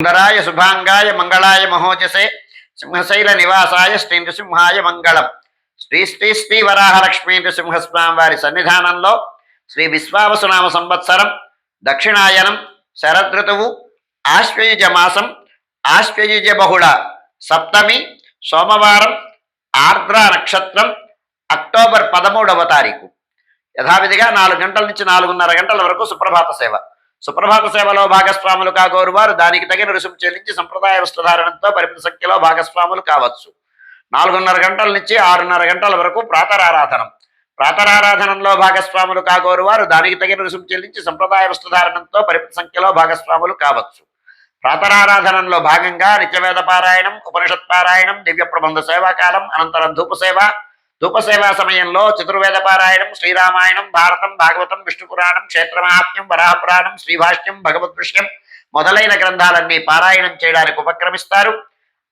సుందరాయ శుభాంగాయ మంగళాయ మహోజసే సింహశైల నివాసాయ శ్రీ నృసింహాయ మంగళం. శ్రీ శ్రీ శ్రీ వరాహలక్ష్మీ నృసింహస్వామి వారి సన్నిధానంలో శ్రీ విశ్వావసునామ సంవత్సరం దక్షిణాయనం శరదృతువు ఆశ్వయుజ మాసం ఆశ్వయుజ బహుళ సప్తమి సోమవారం ఆర్ద్ర నక్షత్రం అక్టోబర్ పదమూడవ తారీఖు. యథావిధిగా నాలుగు గంటల నుంచి నాలుగున్నర గంటల వరకు సుప్రభాత సేవ. సుప్రభాత సేవలో భాగస్వాములు కాగోరు వారు దానికి తగిన రుసుము చెల్లించి సంప్రదాయ వస్త్రధారణంతో పరిమిత సంఖ్యలో భాగస్వాములు కావచ్చు. నాలుగున్నర గంటల నుంచి ఆరున్నర గంటల వరకు ప్రాతరారాధనం. ప్రాతరారాధనంలో భాగస్వాములు కాగోరు వారు దానికి తగిన రుసుము చెల్లించి సంప్రదాయ వస్త్రధారణంతో పరిమిత సంఖ్యలో భాగస్వాములు కావచ్చు. ప్రాతరారాధనంలో భాగంగా నిత్యవేద పారాయణం ఉపనిషత్ పారాయణం దివ్య ప్రబంధ సేవాకాలం అనంతరం ధూప సేవ ధూపసేవా సమయంలో చతుర్వేద పారాయణం శ్రీరామాయణం భారతం భాగవతం విష్ణు పురాణం క్షేత్రమహాత్మ్యం వరాహపురాణం శ్రీభాష్యం భగవద్విష్యం మొదలైన గ్రంథాలన్నీ పారాయణం చేయడానికి ఉపక్రమిస్తారు.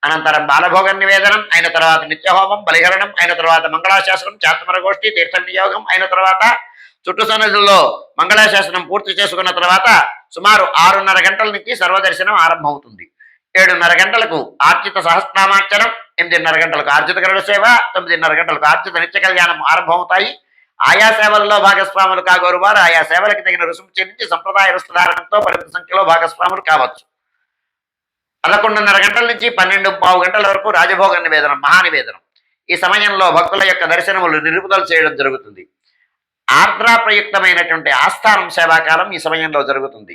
అనంతరం బాలభోగ నివేదనం అయిన తర్వాత నిత్యహోమం బలిహరణం అయిన తర్వాత మంగళాశాసనం చాతమర గోష్ఠి తీర్థ నియోగం అయిన తర్వాత చుట్టు సన్నిధుల్లో మంగళాశాసనం పూర్తి చేసుకున్న తర్వాత సుమారు ఆరున్నర గంటల నుంచి సర్వదర్శనం ఆరంభమవుతుంది. ఏడున్నర గంటలకు ఆర్జిత సహస్రనామార్చనం ఎనిమిదిన్నర గంటలకు ఆర్జిత గరుడ సేవ తొమ్మిదిన్నర గంటలకు ఆర్జిత నిత్య కళ్యాణం ఆరంభమవుతాయి. ఆయా సేవలలో భాగస్వాములు కాగోరు వారు ఆయా సేవలకు తగిన రుసుము చెల్లించి సంప్రదాయ వస్త్రధారణంతో పరిమిత సంఖ్యలో భాగస్వాములు కావచ్చు. పదకొండున్నర గంటల నుంచి పన్నెండు పావు గంటల వరకు రాజభోగ నివేదనం మహానివేదనం. ఈ సమయంలో భక్తుల యొక్క దర్శనములు నిలుపుదల చేయడం జరుగుతుంది. ఆర్ద్రా ప్రయుక్తమైనటువంటి ఆస్థానం సేవాకాలం ఈ సమయంలో జరుగుతుంది.